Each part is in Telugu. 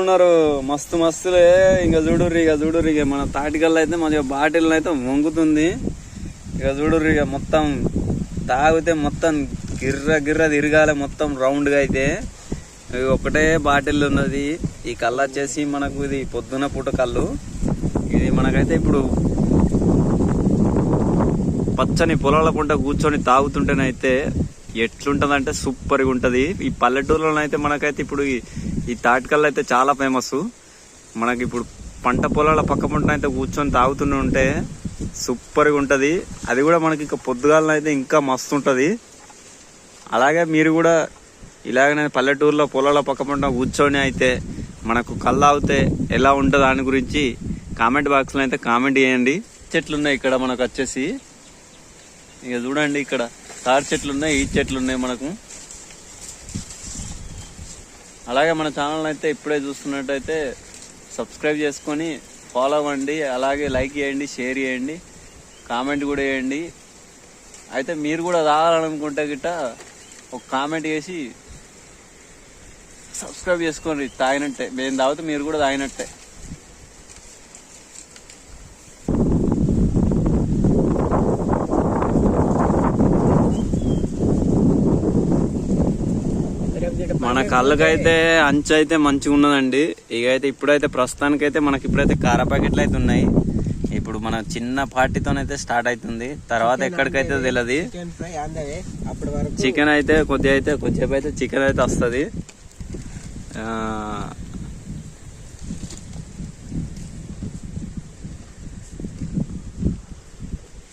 ఉన్నారు మస్తు మస్తులే. ఇంకా చూడుర్రి ఇక చూడుర్రి. ఇక మన తాటికల్లో అయితే మంచిగా బాటిల్ అయితే వంగుతుంది. ఇక చూడుర్రి ఇక మొత్తం తాగితే మొత్తం గిర్ర గిర్ర తిరగాలి మొత్తం రౌండ్గా అయితే. ఒకటే బాటిల్ ఉన్నది. ఈ కళ్ళు వచ్చేసి మనకు ఇది పొద్దున పూట కళ్ళు ఇది మనకైతే ఇప్పుడు పచ్చని పొలాల పంట కూర్చొని తాగుతుంటేనైతే ఎట్లుంటదంటే సూపర్గా ఉంటది. ఈ పల్లెటూరులో అయితే మనకైతే ఇప్పుడు ఈ- తాటికల్లు అయితే చాలా ఫేమస్ మనకి ఇప్పుడు పంట పొలాల పక్క పంట అయితే కూర్చొని తాగుతూనే ఉంటే సూపర్గా ఉంటుంది. అది కూడా మనకి ఇంకా పొద్దుగాలను అయితే ఇంకా మస్తు ఉంటుంది. అలాగే మీరు కూడా ఇలాగనే పల్లెటూరులో పొలాల పక్క పంట కూర్చొని అయితే మనకు కళ్ళు ఆగితే ఎలా ఉంటుంది దాని గురించి కామెంట్ బాక్స్లో అయితే కామెంట్ చేయండి. చెట్లు ఉన్నాయి ఇక్కడ మనకు వచ్చేసి. ఇక చూడండి ఇక్కడ తాడి చెట్లు ఉన్నాయి ఈ చెట్లు ఉన్నాయి మనకు. అలాగే మన ఛానల్ అయితే ఇప్పుడే చూస్తున్నట్టయితే సబ్స్క్రైబ్ చేసుకొని ఫాలో అవ్వండి అలాగే లైక్ చేయండి షేర్ చేయండి కామెంట్ కూడా చేయండి. అయితే మీరు కూడా తాగాలనుకుంటే గిట్ట ఒక కామెంట్ చేసి సబ్స్క్రైబ్ చేసుకోండి తాగినట్టే. మేము తాగితే మీరు కూడా తాగినట్టే. మన కళ్ళకైతే అంచు అయితే మంచిగా ఉన్నదండి. ఇక అయితే ఇప్పుడైతే ప్రస్తుతానికైతే మనకి ఇప్పుడైతే కార ప్యాకెట్లు అయితే ఉన్నాయి. ఇప్పుడు మన చిన్న పార్టీతోనైతే స్టార్ట్ అవుతుంది. తర్వాత ఎక్కడికైతే తెలియదు చికెన్ అయితే కొద్దిగా అయితే కొద్దిసేపు అయితే చికెన్ అయితే వస్తుంది.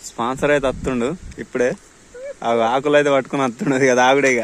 స్పాన్సర్ అయితే వస్తుండు. ఇప్పుడే. ఆకులు అయితే పట్టుకుని వస్తుండదు కదా ఆవిడే ఇక.